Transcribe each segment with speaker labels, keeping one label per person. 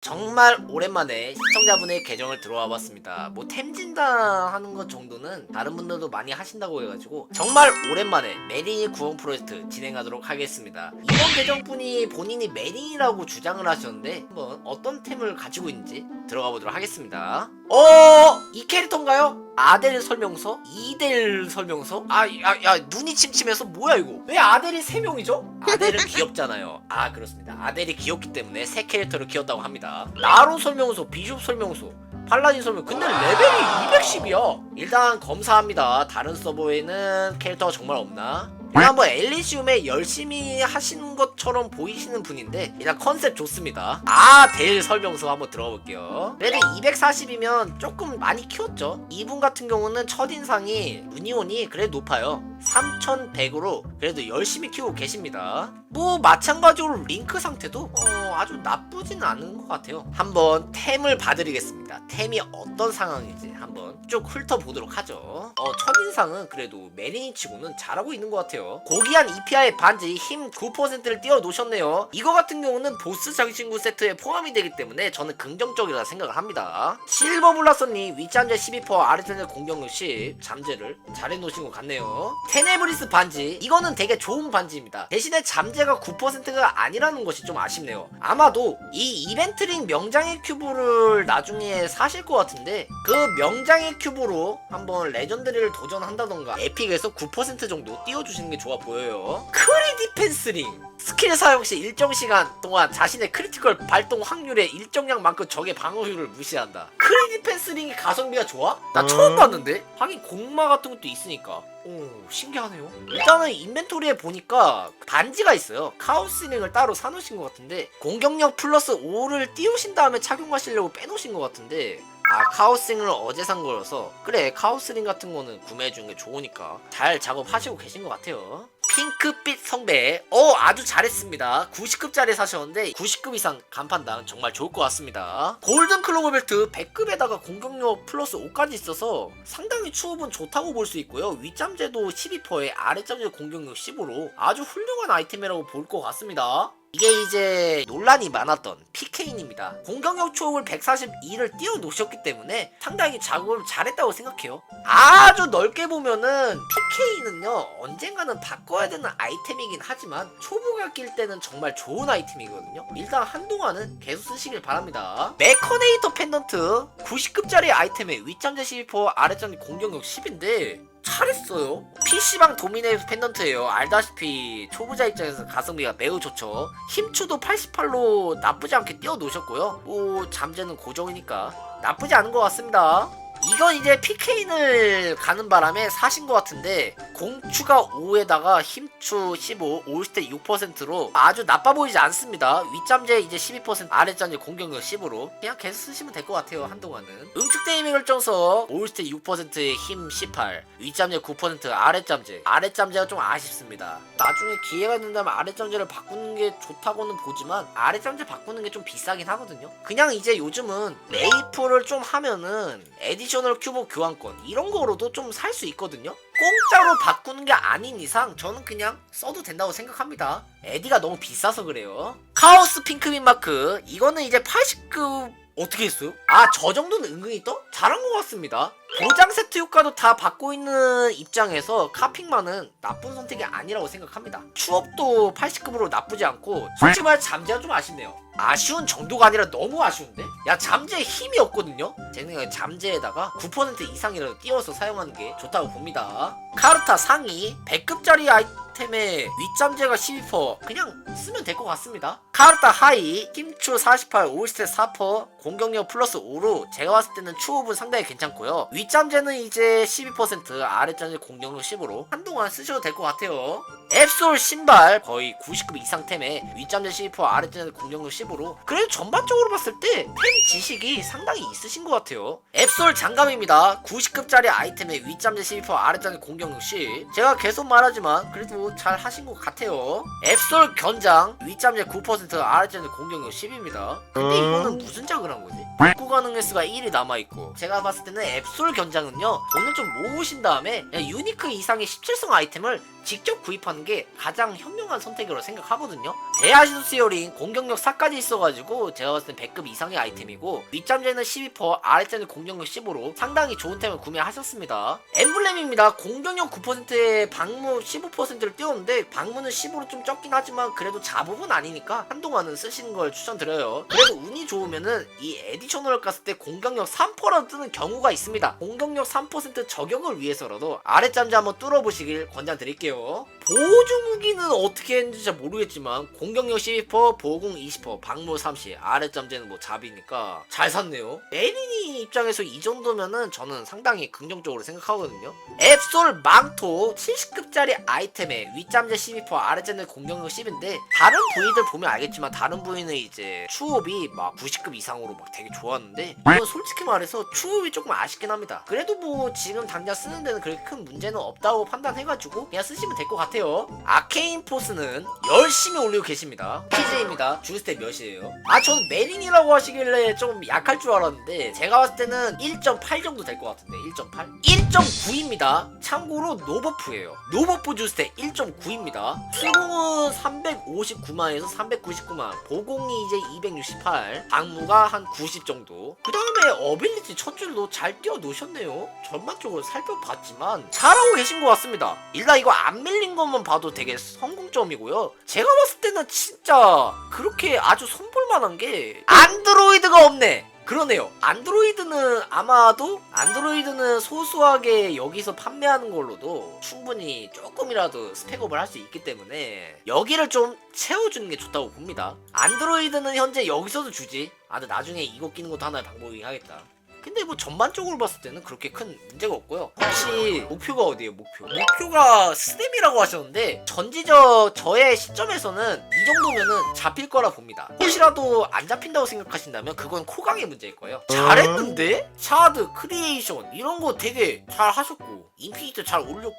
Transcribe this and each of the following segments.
Speaker 1: 정말 오랜만에 시청자분의 계정을 들어와 봤습니다. 뭐 템진단 하는 것 정도는 다른 분들도 많이 하신다고 해가지고 정말 오랜만에 메린이 구원 프로젝트 진행하도록 하겠습니다. 이번 계정분이 본인이 메린이라고 주장을 하셨는데 한번 어떤 템을 가지고 있는지 들어가 보도록 하겠습니다. 어, 이 캐릭터인가요? 아델 설명서? 이델 설명서? 아, 야, 야, 눈이 침침해서 뭐야 이거? 왜 아델이 세 명이죠? 아델은 귀엽잖아요. 아, 그렇습니다. 아델이 귀엽기 때문에 새 캐릭터를 키웠다고 합니다. 나로 설명서, 비숍 설명서, 팔라딘 설명. 근데 레벨이 210이야. 일단 검사합니다. 다른 서버에는 캐릭터가 정말 없나? 일단 뭐 엘리시움에 열심히 하시는 것처럼 보이시는 분인데 일단 컨셉 좋습니다. 아, 델 설명서 한번 들어가 볼게요. 레벨 240이면 조금 많이 키웠죠. 이분 같은 경우는 첫인상이 루니온이 그래도 높아요. 3100으로 그래도 열심히 키우고 계십니다. 뭐 마찬가지로 링크 상태도 어, 아주 나쁘진 않은 것 같아요. 한번 템을 봐드리겠습니다. 템이 어떤 상황인지 한번 쭉 훑어보도록 하죠. 어, 첫인상은 그래도 메리니 치고는 잘하고 있는 것 같아요. 고귀한 EPI 반지 힘 9%를 띄워 놓으셨네요. 이거 같은 경우는 보스 장신구 세트에 포함이 되기 때문에 저는 긍정적이라 생각을 합니다. 실버 블라서님 윗잠재 12% 아래잠재 공격력 10 잠재를 잘해 놓으신 것 같네요. 테네브리스 반지 이거는 되게 좋은 반지입니다. 대신에 잠재가 9%가 아니라는 것이 좀 아쉽네요. 아마도 이 이벤트링 명장의 큐브를 나중에 사실 것 같은데 그 명장의 큐브로 한번 레전드리를 도전한다던가 에픽에서 9% 정도 띄워주시는 게 좋아 보여요. 크리 디펜스링 스킬 사용 시 일정 시간 동안 자신의 크리티컬 발동 확률의 일정량만큼 적의 방어율을 무시한다. 크리 디펜스링이 가성비가 좋아? 나 처음
Speaker 2: 음.
Speaker 1: 봤는데? 하긴 공마 같은 것도 있으니까. 오 신기하네요. 일단은 인벤토리에 보니까 반지가 있어요. 카오스링을 따로 사놓으신 것 같은데 공격력 플러스 5를 띄우신 다음에 착용하시려고 빼놓으신 것 같은데 아 카오스링을 어제 산 거여서 그래 카오스링 같은 거는 구매해 주는 게 좋으니까 잘 작업하시고 계신 것 같아요. 핑크빛 성배. 어 아주 잘했습니다. 90급짜리 사셨는데 90급 이상 간판당 정말 좋을 것 같습니다. 골든 클로버 벨트 100급에다가 공격력 플러스 5까지 있어서 상당히 추업은 좋다고 볼 수 있고요. 윗잠재도 12%에 아랫잠재 공격력 15로 아주 훌륭한 아이템이라고 볼 것 같습니다 이게 이제 논란이 많았던 PK입니다. 공격력 추억을 142를 띄워 놓으셨기 때문에 상당히 작업을 잘했다고 생각해요. 아주 넓게 보면은 PK는요 언젠가는 바꿔야 되는 아이템이긴 하지만 초보가 낄 때는 정말 좋은 아이템이거든요. 일단 한동안은 계속 쓰시길 바랍니다. 메커네이터 펜던트 90급짜리 아이템에 윗잠재 12% 아랫잠재 공격력 10인데 잘했어요. PC방 도미네이터 펜던트예요. 알다시피 초보자 입장에서 가성비가 매우 좋죠. 힘추도 88로 나쁘지 않게 띄워 놓으셨고요. 뭐 잠재는 고정이니까 나쁘지 않은 것 같습니다. 이건 이제 PK인을 가는 바람에 사신 것 같은데 공추가 5에다가 힘추 15, 올스테 6%로 아주 나빠 보이지 않습니다. 윗잠재 이제 12%, 아랫잠재 공격력 10으로 그냥 계속 쓰시면 될 것 같아요. 한동안은 응축대 힘의 결정서 올스테 6%에 힘 18, 윗잠재 9%, 아랫잠재 아랫잠재가 좀 아쉽습니다. 나중에 기회가 된다면 아랫잠재를 바꾸는 게 좋다고는 보지만 아랫잠재 바꾸는 게 좀 비싸긴 하거든요. 그냥 이제 요즘은 메이플을 좀 하면은 에디 셔널 큐브 교환권 이런 거로도 좀 살 수 있거든요. 공짜로 바꾸는 게 아닌 이상 저는 그냥 써도 된다고 생각합니다. 에디가 너무 비싸서 그래요. 카오스 핑크빈 마크 이거는 이제 80급 어떻게 했어요? 아 저 정도는 은근히 떠? 잘한 것 같습니다. 보장 세트 효과도 다 받고 있는 입장에서 카핑만은 나쁜 선택이 아니라고 생각합니다. 추업도 80급으로 나쁘지 않고 솔직히 말해 잠재가 좀 아쉽네요. 아쉬운 정도가 아니라 너무 아쉬운데? 야 잠재에 힘이 없거든요? 제 생각에 잠재에다가 9% 이상이라도 띄워서 사용하는 게 좋다고 봅니다. 카르타 상위 100급짜리 아이템에 윗잠재가 12% 그냥 쓰면 될 것 같습니다. 카르타 하이 힘추 48 올스탯 4% 공격력 플러스 5로 제가 봤을 때는 추업은 상당히 괜찮고요. 윗잠재는 이제 12% 아랫잠재 공격력 10으로 한동안 쓰셔도 될 것 같아요. 앱솔 신발 거의 90급 이상 템에 윗잠재 12% 아랫잠재 공격력 10 으로 그래도 전반적으로 봤을 때 템 지식이 상당히 있으신 것 같아요. 앱솔 장갑입니다. 90급짜리 아이템에 윗잠재 12% 아랫잠재 공격력 10 제가 계속 말하지만 그래도 잘 하신 것 같아요. 앱솔 견장 윗잠재 9% 아랫잠재 공격력 10입니다. 근데
Speaker 2: 음.
Speaker 1: 이거는 무슨 작을 한 거지? 복구 가능 횟수가 1이 남아있고 제가 봤을 때는 앱솔 견장은요 돈을 좀 모으신 다음에 유니크 이상의 17성 아이템을 직접 구입하는 게 가장 현명한 선택이라고 생각하거든요 대아시도스 이어링 공격력 4까지 있어가지고 제가 봤을 땐 100급 이상의 아이템이고 윗잠재는 12% 아랫잠재는 공격력 15로 상당히 좋은 템을 구매하셨습니다. 엠블렘입니다. 공격력 9%에 방무 15%를 띄웠는데 방무는 15로 좀 적긴 하지만 그래도 자복은 아니니까 한동안은 쓰시는 걸 추천드려요. 그래도 운이 좋으면은 이 에디셔널 갔을 때 공격력 3%라도 뜨는 경우가 있습니다. 공격력 3% 저격을 위해서라도 아랫잠재 한번 뚫어보시길 권장드릴게요. 보조 무기는 어떻게 했는지 잘 모르겠지만 공격력 12% 보공 20% 방무 30 아랫잠재는 뭐 잡이니까 잘 샀네요. 에린이 입장에서 이 정도면은 저는 상당히 긍정적으로 생각하거든요. 앱솔 망토 70급짜리 아이템에 윗잠재 12% 아랫잠재 공격력 10인데 다른 부위들 보면 알겠지만 다른 부위는 이제 추업이 막 90급 이상으로 막 되게 좋았는데 이건 솔직히 말해서 추업이 조금 아쉽긴 합니다. 그래도 뭐 지금 당장 쓰는 데는 그렇게 큰 문제는 없다고 판단해가지고 그냥 쓰시면 될 것 같아요. 아케인 포스는 열심히 올리고 계십니다. PJ입니다. 주스텝 몇이에요? 아 저는 메린이라고 하시길래 좀 약할 줄 알았는데 제가 봤을 때는 1.8 정도 될 것 같은데 1.8? 1.9입니다. 참고로 노버프예요. 노버프 주스텝 1.9입니다. 수공은 359만에서 399만 보공이 이제 268 방무가 한 90 정도. 그 다음에 어빌리티 첫 줄도 잘 띄워 놓으셨네요. 전반적으로 살펴봤지만 잘하고 계신 것 같습니다. 일단 이거 안 밀린 것만 봐도 되게 성공점이고요. 제가 봤을 때는 진짜 그렇게 아주 손볼만한 게 안드로이드가 없네 그러네요. 안드로이드는 아마도 안드로이드는 소소하게 여기서 판매하는 걸로도 충분히 조금이라도 스펙업을 할 수 있기 때문에 여기를 좀 채워주는 게 좋다고 봅니다. 안드로이드는 현재 여기서도 주지. 아, 근데 나중에 이거 끼는 것도 하나의 방법이긴 하겠다. 근데 뭐 전반적으로 봤을 때는 그렇게 큰 문제가 없고요. 혹시 목표가 어디예요? 목표? 목표가 스냅이라고 하셨는데 전지적 저의 시점에서는 이 정도면은 잡힐 거라 봅니다. 혹시라도 안 잡힌다고 생각하신다면 그건 코강의 문제일 거예요. 잘했는데? 차드, 크리에이션 이런 거 되게 잘 하셨고 인피니트 잘 올렸고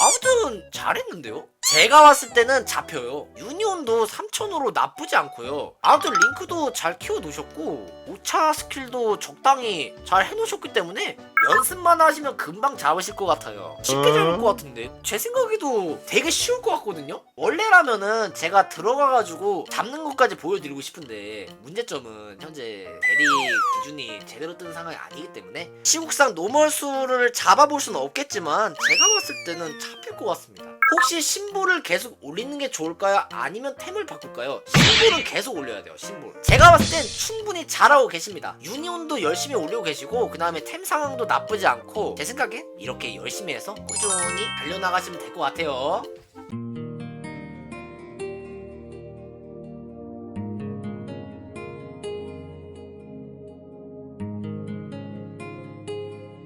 Speaker 1: 아무튼 잘했는데요? 제가 봤을 때는 잡혀요. 유니온도 3천으로 나쁘지 않고요. 아무튼 링크도 잘 키워 놓으셨고 5차 스킬도 적당히 잘 해놓으셨기 때문에 연습만 하시면 금방 잡으실 것 같아요. 쉽게 잡을 것 같은데 제 생각에도 되게 쉬울 것 같거든요. 원래라면은 제가 들어가가지고 잡는 것까지 보여드리고 싶은데 문제점은 현재 대리 기준이 제대로 뜨는 상황이 아니기 때문에 시국상 노멀수를 잡아볼 수는 없겠지만 제가 봤을 때는 잡힐 것 같습니다. 혹시 신보를 계속 올리는 게 좋을까요? 아니면 템을 바꿀까요? 신보는 계속 올려야 돼요. 신보. 제가 봤을 땐 충분히 잘하고 계십니다. 유니온도 열심히 올리고 계시고 그 다음에 템 상황도 나쁘지 않고 제 생각엔 이렇게 열심히 해서 꾸준히 달려나가시면 될 것 같아요.